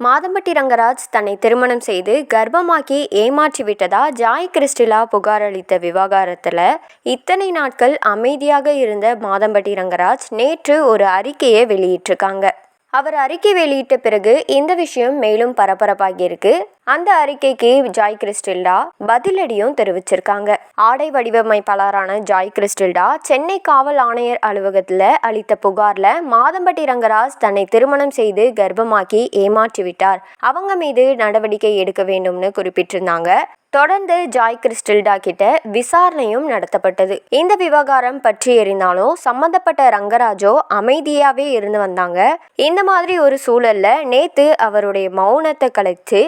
மாதம்பட்டி ரங்கராஜ் தன்னை திருமணம் செய்து கர்ப்பமாக்கி ஏமாற்றிவிட்டதா ஜாய் கிறிஸ்டிலா புகார் அளித்த விவகாரத்தில் இத்தனை நாட்கள் அமைதியாக இருந்த மாதம்பட்டி ரங்கராஜ் நேற்று ஒரு அறிக்கையை வெளியிட்டிருக்காங்க. அவர் அறிக்கை வெளியிட்ட பிறகு இந்த விஷயம் மேலும் பரபரப்பாகியிருக்கு அந்த அறிக்கைக்கு ஜாய் கிறிஸ்டில்டா பதிலடியும் தெரிவிச்சிருக்காங்க. ஆடை வடிவமைப்பாளரான ஜாய் கிறிஸ்டில்டா சென்னை காவல் ஆணையர் அலுவலகத்தில் அளித்த புகார்ல மாதம்பட்டி ரங்கராஜ் தன்னை திருமணம் செய்து கர்ப்பமாக்கி ஏமாற்றிவிட்டார். அவங்க மீது நடவடிக்கை எடுக்க வேண்டும்னு குறிப்பிட்டிருந்தாங்க. தொடர்ந்து ஜாய் கிறிஸ்டில்டா கிட்ட விசாரணையும் நடத்தப்பட்டது. இந்த விவகாரம் பற்றி எறிந்தாலும் சம்பந்தப்பட்ட ரங்கராஜோ அமைதியாவே இருந்து வந்தாங்க. இந்த மாதிரி ஒரு சூழல்ல நேத்து அவருடைய மௌனத்தை கலைச்சு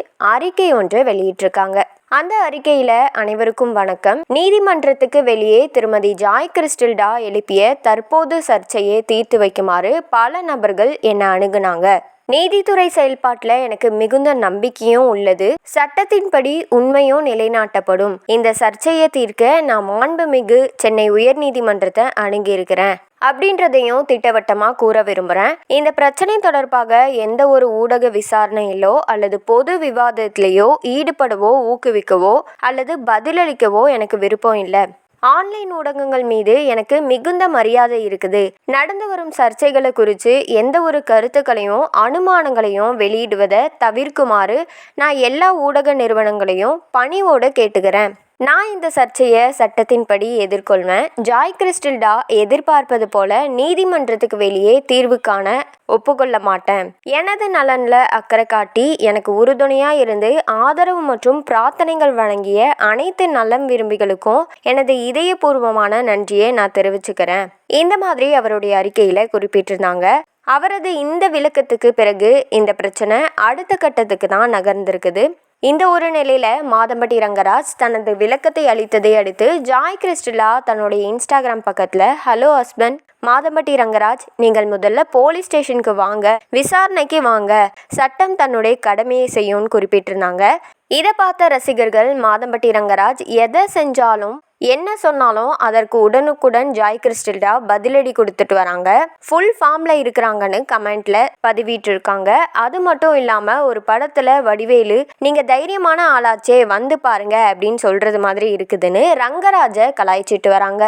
அறிக்கை ஒன்றை வெளியிட்டிருக்காங்க. அந்த அறிக்கையில அனைவருக்கும் வணக்கம். நீதிமன்றத்துக்கு வெளியே திருமதி ஜாய் கிறிஸ்டில்டா எழுப்பிய தற்போது சர்ச்சையை தீர்த்து வைக்குமாறு பல நபர்கள் என்னை அணுகுனாங்க. நீதித்துறை செயல்பாட்டில் எனக்கு மிகுந்த நம்பிக்கையும் உள்ளது. சட்டத்தின்படி உண்மையும் நிலைநாட்டப்படும். இந்த சர்ச்சையை தீர்க்க நான் மாண்புமிகு சென்னை உயர்நீதிமன்றத்தை அணுகியிருக்கிறேன். அப்படின்றதையும் திட்டவட்டமாக கூற விரும்புகிறேன் இந்த பிரச்சனை தொடர்பாக எந்த ஒரு ஊடக விசாரணையிலோ அல்லது பொது விவாதத்திலேயோ ஈடுபடவோ ஊக்குவிக்கவோ அல்லது பதிலளிக்கவோ எனக்கு விருப்பம் இல்லை. ஆன்லைன் ஊடகங்கள் மீது எனக்கு மிகுந்த மரியாதை இருக்குது. நடந்து வரும் சர்ச்சைகளை குறித்து எந்த ஒரு கருத்துக்களையும் அனுமானங்களையும் வெளியிடுவதை தவிர்க்குமாறு நான் எல்லா ஊடக நிறுவனங்களையும் பணிவோடு கேட்டுக்கிறேன். நான் இந்த சர்ச்சையை சட்டத்தின்படி எதிர்கொள்வேன். ஜாய் கிறிஸ்டில்டா எதிர்பார்ப்பது போல நீதிமன்றத்துக்கு வெளியே தீர்வு காண ஒப்புக்கொள்ள மாட்டேன். எனது நலனில் அக்கறை காட்டி எனக்கு உறுதுணையாக இருந்து ஆதரவு மற்றும் பிரார்த்தனைகள் வழங்கிய அனைத்து நலம் விரும்பிகளுக்கும் எனது இதயபூர்வமான நன்றியை நான் தெரிவிச்சுக்கிறேன். இந்த மாதிரி அவருடைய அறிக்கையில் குறிப்பிட்டிருந்தாங்க. அவரது இந்த விளக்கத்துக்கு பிறகு இந்த பிரச்சனை அடுத்த கட்டத்துக்கு தான் நகர்ந்திருக்குது. இந்த ஒரு நிலையில் மாதம்பட்டி ரங்கராஜ் தனது விளக்கத்தை அளித்ததை அடுத்து ஜாய் கிறிஸ்டிலா தன்னுடைய இன்ஸ்டாகிராம் பக்கத்தில் ஹலோ ஹஸ்பண்ட் மாதம்பட்டி ரங்கராஜ் நீங்கள் முதல்ல போலீஸ் ஸ்டேஷனுக்கு வாங்க விசாரணைக்கு வாங்க சட்டம் தன்னுடைய கடமையை செய்யும்னு குறிப்பிட்டிருந்தாங்க. இதை பார்த்த ரசிகர்கள் மாதம்பட்டி ரங்கராஜ் எதை செஞ்சாலும் என்ன சொன்னாலும் அதற்கு உடனுக்குடன் ஜாய் கிறிஸ்டில்டா பதிலடி கொடுத்துட்டு வராங்க. ஃபுல் ஃபார்ம்ல இருக்கிறாங்கன்னு கமெண்ட்ல பதிவிட்டிருக்காங்க. அது மட்டும் இல்லாம ஒரு படத்துல வடிவேலு நீங்க தைரியமான ஆளாச்சே வந்து பாருங்க அப்படின்னு சொல்றது மாதிரி இருக்குதுன்னு ரங்கராஜை கலாய்ச்சிட்டு வராங்க.